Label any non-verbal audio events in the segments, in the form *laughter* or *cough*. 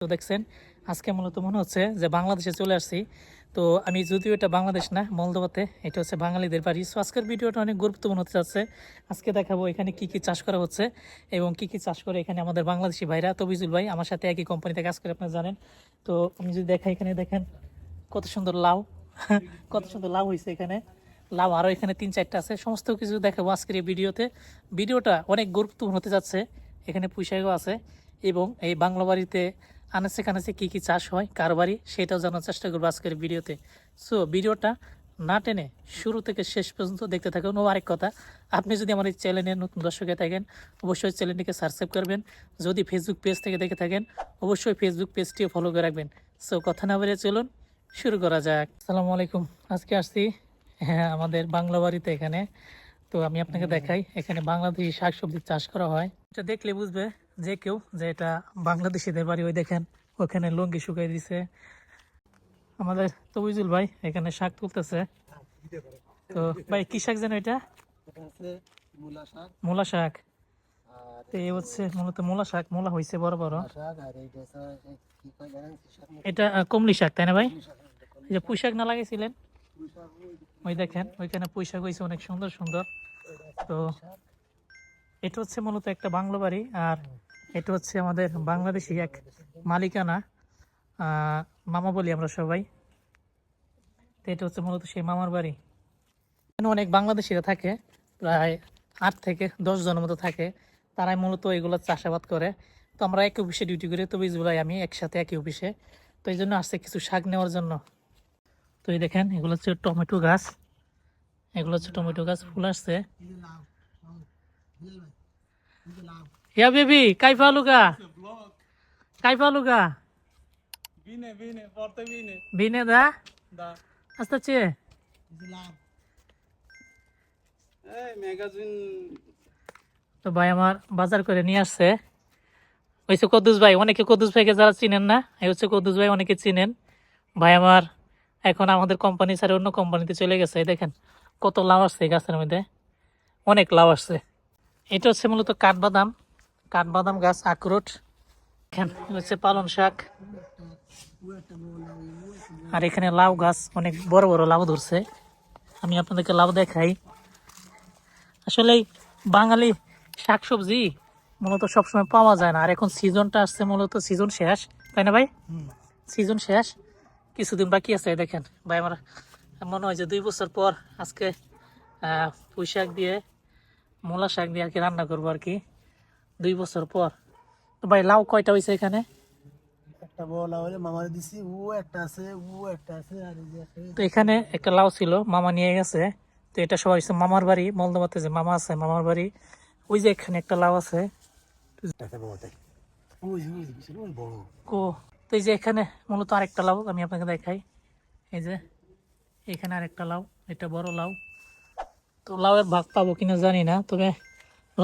তো দেখছেন, আজকে মূলত মনে হচ্ছে যে বাংলাদেশে চলে আসছি। তো আমি যদিও এটা বাংলাদেশ না মলদোবাতে এটা হচ্ছে বাঙালিদের বাড়ি। সো আজকের ভিডিওটা অনেক গুরুত্বপূর্ণ হতে যাচ্ছে। আজকে দেখাবো এখানে কি কি চাষ করা হচ্ছে এবং কি কি চাষ করে এখানে আমাদের বাংলাদেশি ভাইরা, তবিজুল ভাই, আমার সাথে একই কোম্পানিতে কাজ করে, আপনারা জানেন। তো আমি যদি দেখাই এখানে, দেখেন, কত সুন্দর লাউ। *laughs* কত সুন্দর লাউ হয়েছে এখানে। লাউ আরও এখানে তিন চারটা আছে। সমস্ত কিছু দেখাবো আজকের এই ভিডিওতে। ভিডিওটা অনেক গুরুত্বপূর্ণ হতে যাচ্ছে। এখানে পুঁইশাকও আছে এবং এই বাংলা বাড়িতে আনাচে কানাচে কী কী চাষ হয় কার বাড়ি সেটাও জানার চেষ্টা করব আজকের ভিডিওতে। সো ভিডিওটা না টেনে শুরু থেকে শেষ পর্যন্ত দেখতে থাকুন। ও আরেক কথা আপনি যদি আমার এই চ্যানেলের নতুন দর্শকে থাকেন অবশ্যই চ্যানেলটিকে সাবস্ক্রাইব করবেন। যদি ফেসবুক পেজ থেকে দেখে থাকেন অবশ্যই ফেসবুক পেজটিও ফলো করে রাখবেন। সো কথা না বেরিয়ে চলুন শুরু করা যাক। আসসালামু আলাইকুম আজকে আসছি হ্যাঁ আমাদের বাংলা বাড়িতে এখানে। তো আমি আপনাকে দেখাই এখানে বাংলাদেশি শাকসবজি চাষ করা হয়। এটা দেখলে বুঝবে যে কেউ যে এটা বাংলাদেশিদের বাড়ি ওই দেখেন ওখানে লুঙ্গি শুকাই দিছে। আমাদের তবিজুল ভাই এখানে শাক তুলতেছে। তো ভাই কি শাক যেন এটা? মূলা শাক। এই হচ্ছে মূলত মূলা শাক মূলা হয়েছে বড় বড়? এটা কমলি শাক তাই না ভাই? কলমি এই যে পুঁই শাক না লাগাইছিলেন? ওই দেখেন ওইখানে পুঁই শাক হয়েছে অনেক সুন্দর সুন্দর। তো এটা হচ্ছে মূলত একটা বাংলো বাড়ি আর এটা হচ্ছে আমাদের বাংলাদেশি এক মালিকানা। মামা বলি আমরা সবাই। তো এটা হচ্ছে মূলত সেই মামার বাড়ি। এখানে অনেক বাংলাদেশিরা থাকে, প্রায় আট থেকে দশ জনের মতো থাকে। তারাই মূলত এগুলো চাষাবাদ করে। তো আমরা একই অফিসে ডিউটি করি, তো বিজগুলাই আমি একসাথে একই অফিসে। তো এই জন্য আসছে কিছু শাক নেওয়ার জন্য। তো এই দেখেন, এগুলো হচ্ছে টমেটো গাছ। এগুলো হচ্ছে টমেটো গাছ, ফুল আসছে। Ya baby, kaifa luka? Kaifa luka? Bine, bine, foarte bine. Bine, da? Da. Asta ce? e? এই ম্যাগাজিন তো ভাই আমার বাজার করে নিয়ে আসছে হয়েছে কদ্দুস ভাই অনেকে কদ্দুস ভাইকে যারা চিনেন না এই হচ্ছে কদ্দুস ভাই অনেকে চিনেন ভাই আমার এখন আমাদের কোম্পানি ছাড়া অন্য কোম্পানিতে চলে গেছে দেখেন কত লাউ আসছে গাছের মধ্যে অনেক লাউ আসছে এটা হচ্ছে মূলত কাঠবাদাম কাঠবাদাম গাছ আখরোট হচ্ছে পালন শাক। আর এখানে লাউ গাছ অনেক বড় বড় লাউ ধরছে। আমি আপনাদেরকে লাউ দেখাই। আসলে বাঙালি শাকসবজি মূলত সবসময় পাওয়া যায় না। আর এখন সিজনটা আসছে মূলত সিজন শেষ তাই না ভাই? সিজন শেষ। কিছুদিন বাকি আছে দেখেন। ভাই আমার মনে হয় যে দুই বছর পর আজকে পুঁই শাক দিয়ে মূলা শাক দিয়ে আর কি রান্না করব আর কি। দুই বছর পর। তো ভাই লাউ কয়টা হয়েছে এখানে? একটা বড় লাউ হলে মামারে দিছি ও একটা আছে ও একটা আছে আর এই যে তো এখানে একটা লাউ ছিল মামা নিয়ে গেছে। তো এটা সবাই হচ্ছে মামার বাড়ি মলদমাতে যে মামা আছে মামার বাড়ি। ওই যে এখানে একটা লাউ আছে। কো তো এই যে এখানে মূলত আরেকটা লাউ আমি আপনাকে দেখাই। এই যে এখানে আরেকটা লাউ এটা বড় লাউ। তো লাউয়ের ভাগ পাবো কিনা জানি না তবে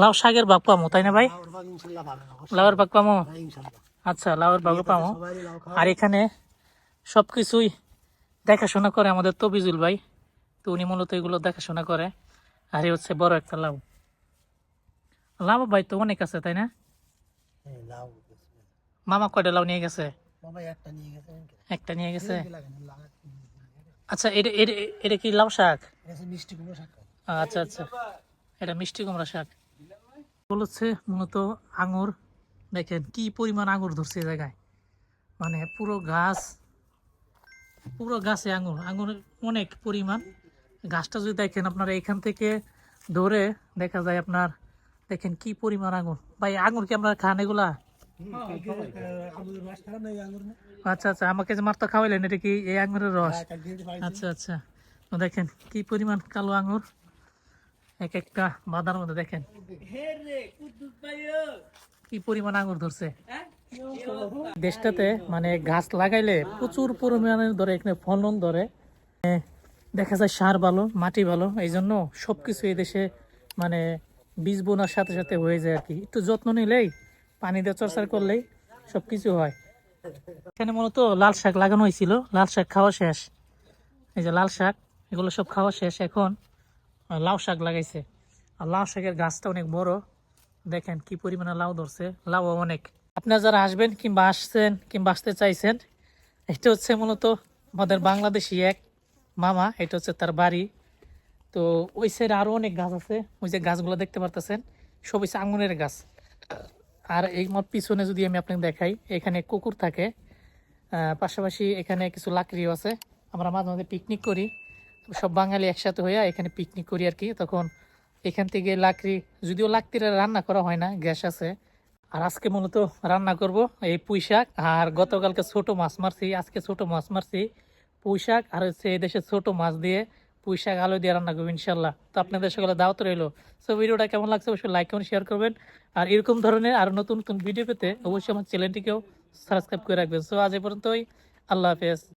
লাউ শাকের ভাগ পামো তাই না ভাই? লাউর। লাউয়ের ভাগ পাবো হ্যাঁ, আচ্ছা লাউয়ের ভাগও পাবো সবারই আর এখানে সব কিছুই দেখাশোনা করে আমাদের তবিজুল ভাই। তো উনি মূলত এগুলো দেখাশোনা করে। আর এ হচ্ছে বড় একটা লাউ। লাউ ভাই তো অনেক আছে তাই না? হ্যাঁ। মামা কয়টা লাউ নিয়ে গেছে? একটা নিয়ে গেছে। আচ্ছা এটা এটা কি লাউ শাক। আচ্ছা আচ্ছা। এটা মিষ্টি কুমড়া শাক। হচ্ছে মূলত আঙুর। দেখেন কি পরিমাণ আঙুর ধরছে জায়গায়। মানে পুরো গাছ পুরো গাছে আঙুর। আঙুর অনেক পরিমাণ। গাছটা যদি দেখেন আপনারা এখান থেকে ধরে দেখা যায় আপনার দেখেন কি পরিমাণ আঙুর। ভাই আঙুর কি আপনারা খান এগুলা? আচ্ছা আচ্ছা আমাকে যে মাত্র খাওয়াইলেন এটা কি এই আঙুরের রস? হ্যাঁ। আচ্ছা আচ্ছা। দেখেন কি পরিমাণ কালো আঙুর। এক একটা বাদার মধ্যে দেখেন। কি পরিমাণ আঙুর ধরছে। দেশটাতে মানে গাছ লাগাইলে প্রচুর পরিমাণে ধরে, এখানে ফলন ধরে। দেখা যায় সার ভালো, মাটি ভালো এই জন্য সবকিছু এই দেশে মানে বীজ বোনার সাথে সাথে হয়ে যায় আর কি। একটু যত্ন নিলেই, পানি দিয়ে চর্চা করলেই সবকিছু হয়। এখানে মূলত লাল শাক লাগানো হয়েছিল। লাল শাক খাওয়া শেষ। এই যে লাল শাক, এগুলো সব খাওয়া শেষ এখন। লাউ শাক লাগাইছে। আর লাউ শাকের গাছটা অনেক বড়। দেখেন কি পরিমাণে লাউ ধরছে। লাউ অনেক। আপনারা যারা আসবেন কিংবা আসছেন কিংবা আসতে চাইছেন, এটা হচ্ছে মূলত আমাদের বাংলাদেশি এক মামা, এটা হচ্ছে তার বাড়ি। তো ওই সাইডে আরও অনেক গাছ আছে। ওই যে গাছগুলো দেখতে পারতেছেন, সব হচ্ছে আঙুরের গাছ। আর এই মোট পিছনে যদি আমি আপনাকে দেখাই, এখানে কুকুর থাকে। পাশাপাশি এখানে কিছু লাকড়িও আছে। আমরা মাঝে মাঝে পিকনিক করি। সব বাঙালি একসাথে হইয়া এখানে পিকনিক করি আর কি। তখন এখান থেকে লাকড়ি, যদিও লাকড়িরা রান্না করা হয় না, গ্যাস আছে। আর আজকে মূলত রান্না করব এই পুঁই শাক, আর গতকালকে ছোট মাছ মারছি, আজকে ছোট মাছ মারছি পুঁই শাক, আর হচ্ছে দেশে ছোট মাছ দিয়ে পুঁই শাক আলু দিয়ে রান্না করব ইনশাল্লাহ তো আপনাদের সকলে দাওয়াত রইল। সো ভিডিওটা কেমন লাগছে অবশ্যই লাইক কমেন্ট শেয়ার করবেন। আর এরকম ধরনের আর নতুন নতুন ভিডিও পেতে অবশ্যই আমার চ্যানেলটিকেও সাবস্ক্রাইব করে রাখবেন। সো আজ এ পর্যন্তই। আল্লাহ হাফেজ।